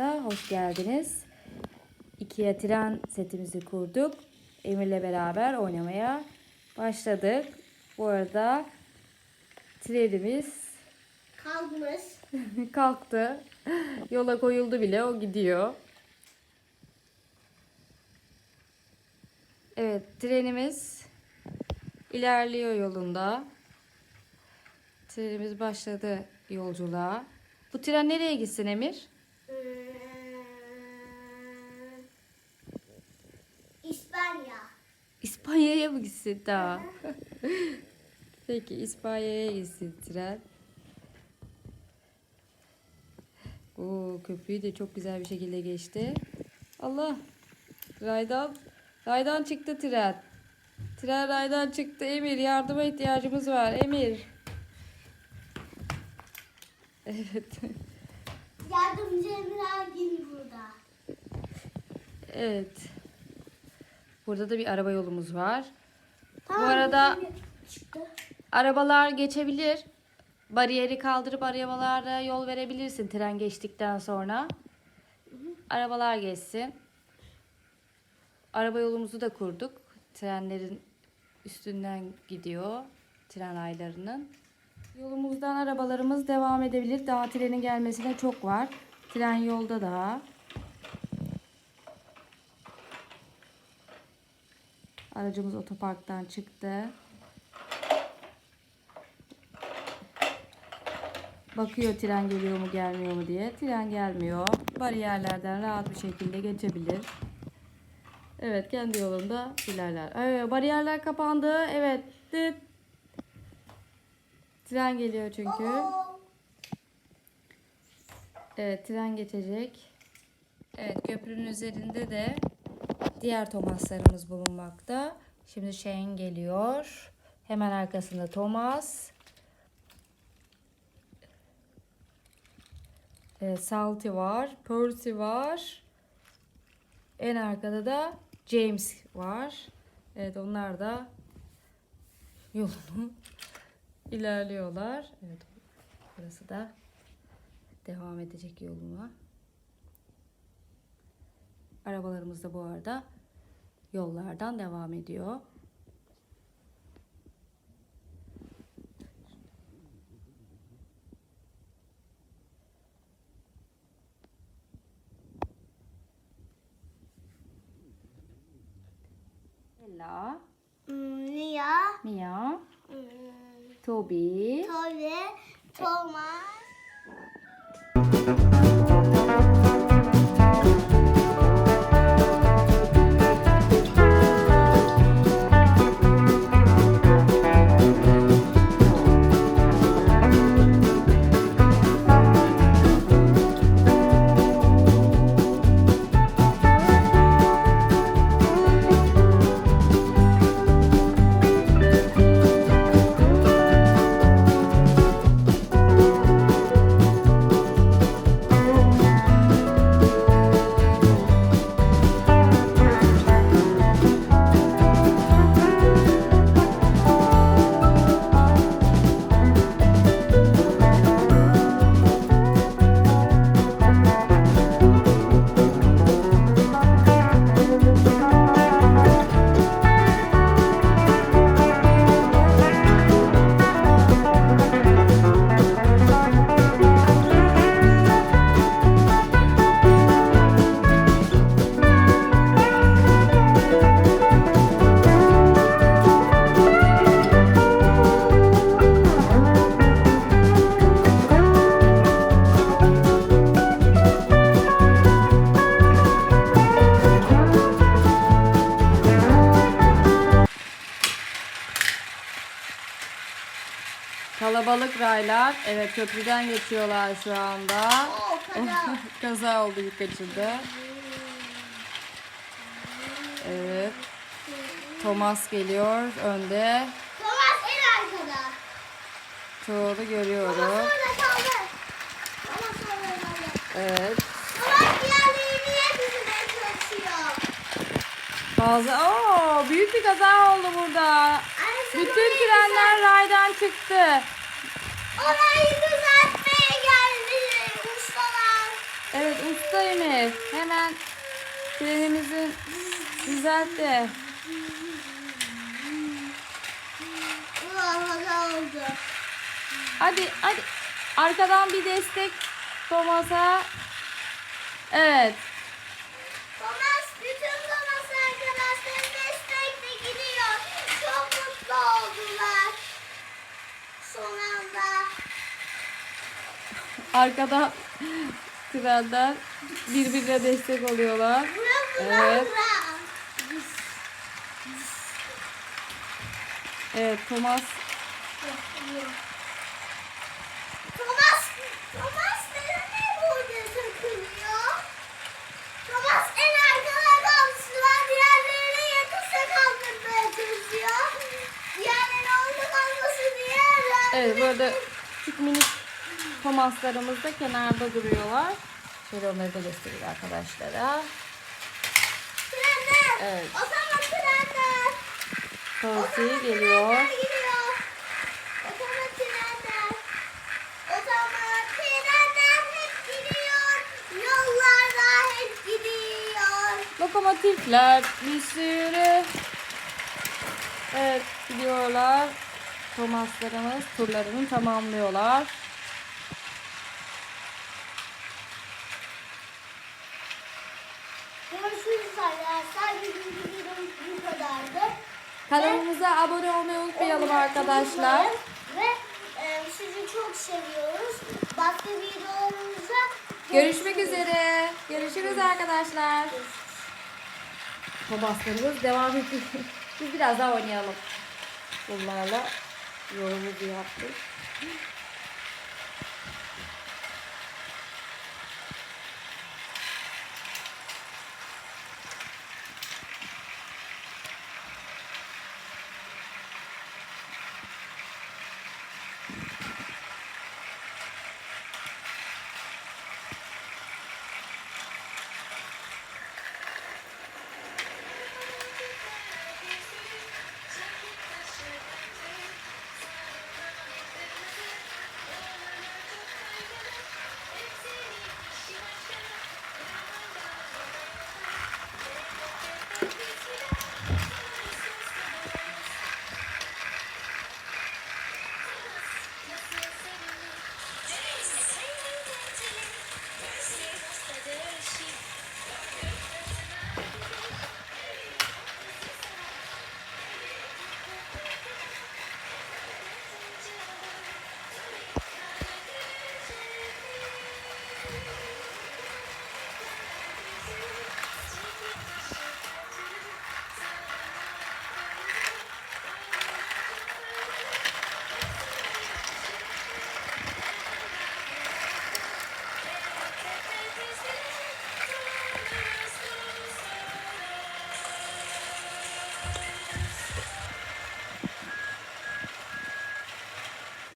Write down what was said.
kanalımıza hoş geldiniz. Ikea tren setimizi kurduk. Emir'le beraber oynamaya başladık. Bu arada trenimiz Kalkmış. kalktı. Yola koyuldu bile o gidiyor. Evet trenimiz ilerliyor yolunda. Trenimiz başladı yolculuğa. Bu tren nereye gitsin Emir? İspanya. İspanya'ya mı gitsin daha? Peki İspanya'ya gitsin tren. Oo köprüyü de çok güzel bir şekilde geçti. Allah. Raydan raydan çıktı tren. Tren raydan çıktı. Emir yardıma ihtiyacımız var. Emir. Evet. Yardımcı Emir Ergin burada. Evet. Burada da bir araba yolumuz var. Tamam, arada- Emir Çıktı. Arabalar geçebilir. Bariyeri kaldırıp arabalara yol verebilirsin tren geçtikten sonra. Arabalar geçsin. Araba yolumuzu da kurduk. Trenlerin üstünden gidiyor. Tren raylarının. Yolumuzdan arabalarımız devam edebilir. Daha trenin gelmesine çok var. Tren yolda daha. Aracımız otoparktan çıktı. Bakıyor tren geliyor mu gelmiyor mu diye. Tren gelmiyor. Bariyerlerden rahat bir şekilde geçebilir. Evet kendi yolunda ilerler. Evet, bariyerler kapandı. Evet. Dıt. Tren geliyor çünkü. Evet tren geçecek. Evet köprünün üzerinde de diğer Thomas'larımız bulunmakta. Şimdi Shane geliyor. Hemen arkasında Thomas. Evet, Salty var. Percy var. En arkada da James var. Evet onlar da yolunu ilerliyorlar. Evet burası da devam edecek yoluna. Arabalarımız da bu arada yollardan devam ediyor. Ella, Hmm, Lia. Mia, Toby, Tove. Thomas. Kalabalık raylar. Evet köprüden geçiyorlar şu anda. Oo, kaza. Kaza oldu birkaçında. Evet. Thomas geliyor önde. Thomas en arkada. Çoğunu görüyorum. Thomas orada kaldı. Thomas orada kaldı. Evet. Thomas diğerleri niye bizimle çalışıyor? Bazı Oo, büyük bir kaza oldu burada. Bütün trenler raydan çıktı. Orayı düzeltmeye geldi ustalar. Evet usta Emir. Hemen frenimizi düzeltti. Oldu. Hadi hadi. Arkadan bir destek Thomas'a. Evet. Arkadan trenler birbirine destek oluyorlar. Evet. Evet Thomas Thomas, Thomas neden burada takılıyor? Thomas en arkada kalmışlar. Diğerlerini yakınsa kaldırmaya çalışıyor. Diğerleri orada kalması diye. Evet burada küçük minik Thomas'larımız da kenarda duruyorlar. Şöyle onları da göstereyim arkadaşlara. Trenler. Evet. O zaman trenler. Tavsiye geliyor. Lokomotifler bir sürü. Evet gidiyorlar. Thomas'larımız turlarını tamamlıyorlar. Görüşürüz arkadaşlar. Bugünkü videomuz bu kadardı. Kanalımıza abone olmayı unutmayalım arkadaşlar. Ve e, sizi çok seviyoruz. Başka videolarımıza Görüşmek üzere. Görüşürüz arkadaşlar. Thomas'larımız devam ediyor. Biz biraz daha oynayalım. Bunlarla yolumuzu yaptık.